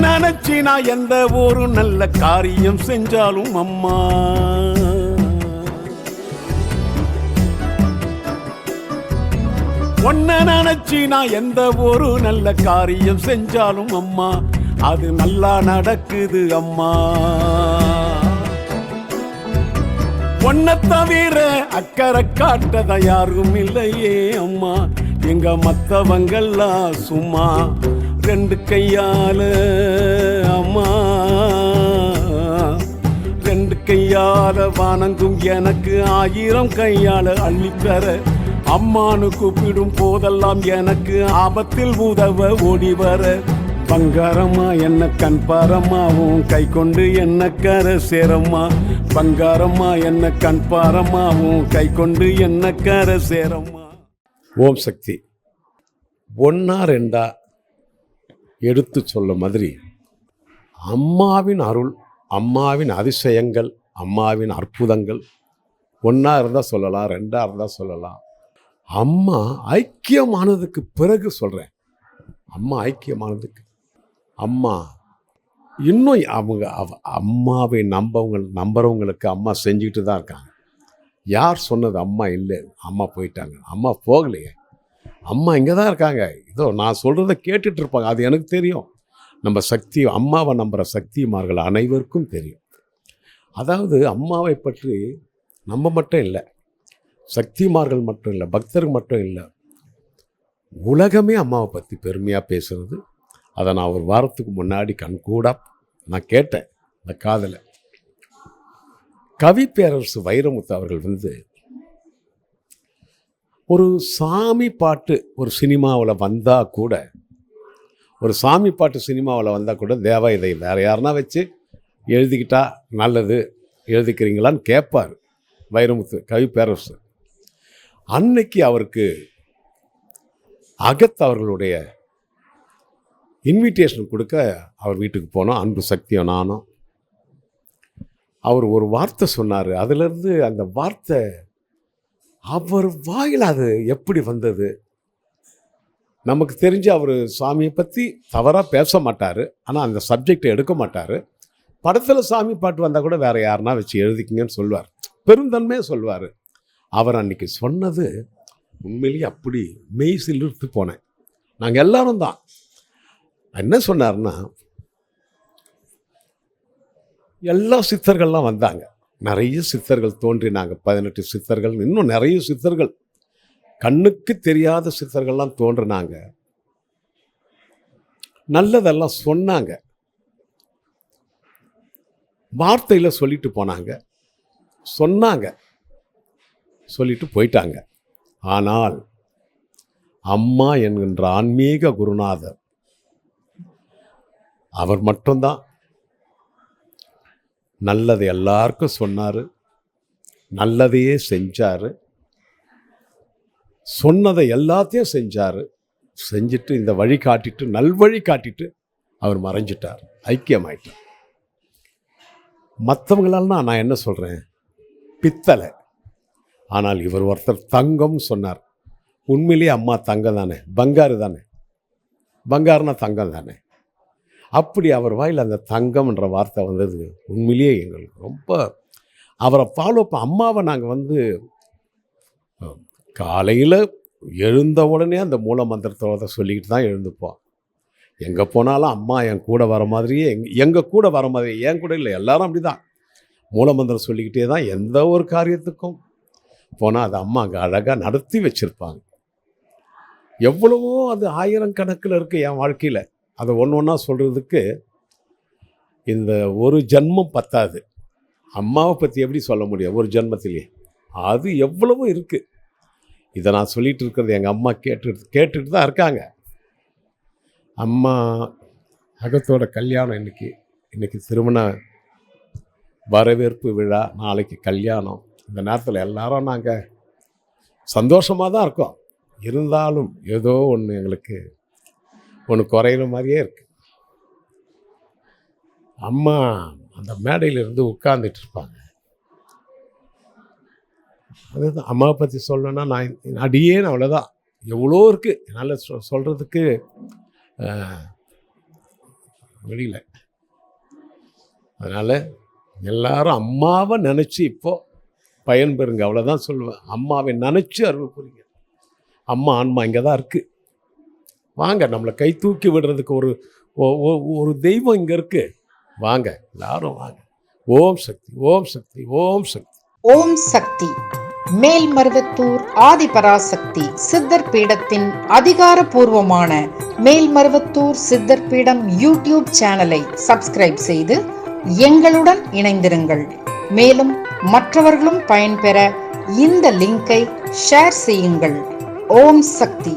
நினைச்சி நான் எந்த ஒரு நல்ல காரியம் செஞ்சாலும் அம்மா. ஒன்ன நினைச்சி நான் எந்த ஒரு நல்ல காரியம் செஞ்சாலும் அம்மா. அது நல்லா நடக்குது அம்மா. ஒன்ன தவிர அக்கறை காட்டத யாரும் இல்லையே அம்மா. எங்க மத்தவங்கெல்லாம் சும்மா ரெண்டு கையால அம்மா. ரெண்டு கையால வணங்கும் எனக்கு ஆயிரம் கையால அள்ளித்தர அம்மானு கூப்பிடும் போதெல்லாம் எனக்கு ஆபத்தில் உதவ ஓடி வர. பங்காரம்மா என்ன கண் பாரம்மாவும் கை கொண்டு என்ன கர சேரம்மா. பங்காரம்மா என்ன கண் பாரம்மாவும் கை கொண்டு என்ன கர சேரம்மா. ஓம் சக்தி. ஒன்னா ரெண்டா எடுத்து சொல்ல மாதிரி அம்மாவின் அருள் அம்மாவின் அதிசயங்கள் அம்மாவின் அற்புதங்கள் ஒன்றா இருந்தால் சொல்லலாம் ரெண்டாக இருந்தால் சொல்லலாம். அம்மா ஐக்கியமானதுக்கு பிறகு சொல்கிறேன் அம்மா ஐக்கியமானதுக்கு. அம்மா இன்னும் அவங்க அவ அம்மாவை நம்பவங்க நம்புறவங்களுக்கு அம்மா செஞ்சுக்கிட்டு தான் இருக்காங்க. யார் சொன்னது அம்மா இல்லை அம்மா போயிட்டாங்க. அம்மா போகலையே. அம்மா இங்கே தான் இருக்காங்க. இதோ நான் சொல்கிறத கேட்டுட்டு இருப்பாங்க. அது எனக்கு தெரியும். நம்ம சக்தி அம்மாவை நம்புகிற சக்திமார்கள் அனைவருக்கும் தெரியும். அதாவது அம்மாவை பற்றி நம்ம மட்டும் இல்லை. சக்திமார்கள் மட்டும் இல்லை பக்தர்கள் மட்டும் இல்லை. உலகமே அம்மாவை பற்றி பெருமையாக பேசுகிறது அதை நான் ஒரு வாரத்துக்கு முன்னாடி கண்கூடா நான் கேட்டேன் இந்த காதலை. கவி பேரரசு வைரமுத்து அவர்கள் வந்து ஒரு சாமி பாட்டு ஒரு சினிமாவில் வந்தால் கூட ஒரு சாமி பாட்டு சினிமாவில் வந்தால் கூட தேவா இதை வேறு யாருன்னா வச்சு எழுதிக்கிட்டா நல்லது எழுதிக்கிறீங்களான்னு கேட்பார் வைரமுத்து கவி பேரரசு அன்னைக்கு அவருக்கு அகத் அவர்களுடைய இன்விடேஷன் கொடுக்க அவர் வீட்டுக்கு போனோம். அன்பு சக்தியும் நானும். அவர் ஒரு வார்த்தை சொன்னார். அதிலிருந்து அந்த வார்த்தை அவர் வாயில் அது எப்படி வந்தது? நமக்கு தெரிஞ்சு அவர் சாமியை பற்றி தவறாக பேச மாட்டார். ஆனால் அந்த சப்ஜெக்டை எடுக்க மாட்டார். படத்தில் சாமி பாட்டு வந்தால் கூட வேறு யாருன்னா வச்சு எழுதிக்கிங்கன்னு சொல்லுவார் பெருந்தன்மையாக சொல்லுவார் அவர் அன்றைக்கி சொன்னது உண்மையிலேயே அப்படி மெய் சிலிர்த்து போனேன். நாங்கள் எல்லாரும் தான். என்ன சொன்னார்னா எல்லா சித்தர்கள்லாம் வந்தாங்க. நிறைய சித்தர்கள் தோன்றினாங்க. பதினெட்டு சித்தர்கள் இன்னும் நிறைய சித்தர்கள். கண்ணுக்கு தெரியாத சித்தர்கள்லாம் தோன்றினாங்க. நல்லதெல்லாம் சொன்னாங்க. வார்த்தையில் சொல்லிட்டு போனாங்க. சொன்னாங்க. சொல்லிட்டு போயிட்டாங்க. ஆனால் அம்மா என்கின்ற ஆன்மீக குருநாதர் அவர் மட்டும்தான். நல்லது எல்லாருக்கும் சொன்னார். நல்லதையே செஞ்சார். சொன்னதை எல்லாத்தையும் செஞ்சார். செஞ்சுட்டு இந்த வழி காட்டிட்டு நல்வழி காட்டிட்டு அவர் மறைஞ்சிட்டார். ஐக்கியமாயிட்டார். மற்றவங்களால்னா நான் என்ன சொல்கிறேன் பித்தளை. ஆனால் இவர் ஒருத்தர் தங்கம் சொன்னார். உண்மையிலேயே அம்மா தங்கம் தானே பங்காரு தானே பங்காருனா தங்கம் தானே அப்படி அவர் வாயில் அந்த தங்கம்ன்ற வார்த்தை வந்தது. உண்மையிலேயே எங்களுக்கு ரொம்ப அவரை ஃபாலோ ப அம்மாவை நாங்கள் வந்து காலையில் எழுந்த உடனே அந்த மூல மந்திரத்தோட சொல்லிக்கிட்டு தான் எழுந்துப்போம். எங்கே போனாலும் அம்மா என் கூட வர மாதிரியே எங் எங்கள் கூட வர மாதிரி என் கூட இல்லை எல்லாரும் அப்படி தான் மூலமந்திரம் சொல்லிக்கிட்டே தான் எந்த ஒரு காரியத்துக்கும் போனால் அது அம்மா அங்கே அழகாக நடத்தி வச்சுருப்பாங்க. எவ்வளவோ அது ஆயிரம் கணக்கில் இருக்குது என் வாழ்க்கையில். அதை ஒன்று ஒன்றா சொல்கிறதுக்கு இந்த ஒரு ஜென்மம் பத்தாது. அம்மாவை பற்றி எப்படி சொல்ல முடியும்? ஒரு ஜென்மத்திலேயே. அது எவ்வளவோ இருக்குது இதை நான் சொல்லிகிட்டு இருக்கிறது எங்கள் அம்மா கேட்டு கேட்டுட்டு தான் இருக்காங்க. அம்மா அகத்தோட கல்யாணம் இன்னைக்கு இன்றைக்கி திருமண வரவேற்பு விழா நாளைக்கு கல்யாணம். இந்த நேரத்தில் எல்லாரும் நாங்கள் சந்தோஷமாக தான் இருக்கோம். இருந்தாலும் ஏதோ ஒன்று எங்களுக்கு ஒன்று குறையிற மாதிரியே இருக்கு. அம்மா அந்த மேடையில் இருந்து உட்கார்ந்துட்டு இருப்பாங்க. அதுதான் அம்மாவை பற்றி சொல்லணும்னா நான் அடியேன் அவ்வளோதான் எவ்வளோ இருக்குது என்னால் சொ சொல்கிறதுக்கு வெளியில் அதனால் எல்லாரும் அம்மாவை நினச்சி இப்போது பயன்பெறுங்க. அவ்வளோதான் சொல்லுவேன். அம்மாவை நினச்சி அருள் புரிங்க அம்மா ஆன்மா இங்கே தான் இருக்குது வாங்க நம்மளை கை தூக்கி விடுறதுக்கு ஒரு ஒரு தெய்வம் இங்கே இருக்குது வாங்க எல்லாரும் வாங்க. ஓம் சக்தி ஓம் சக்தி ஓம் சக்தி. ஓம் சக்தி. மேல்மருவத்தூர் ஆதிபராசக்தி சித்தர் பீடத்தின் அதிகாரப்பூர்வமான மேல்மருவத்தூர் சித்தர் பீடம் யூடியூப் சேனலை சப்ஸ்கிரைப் செய்து எங்களுடன் இணைந்திருங்கள். மேலும் மற்றவர்களும் பயன்பெற இந்த லிங்கை ஷேர் செய்யுங்கள். ஓம் சக்தி.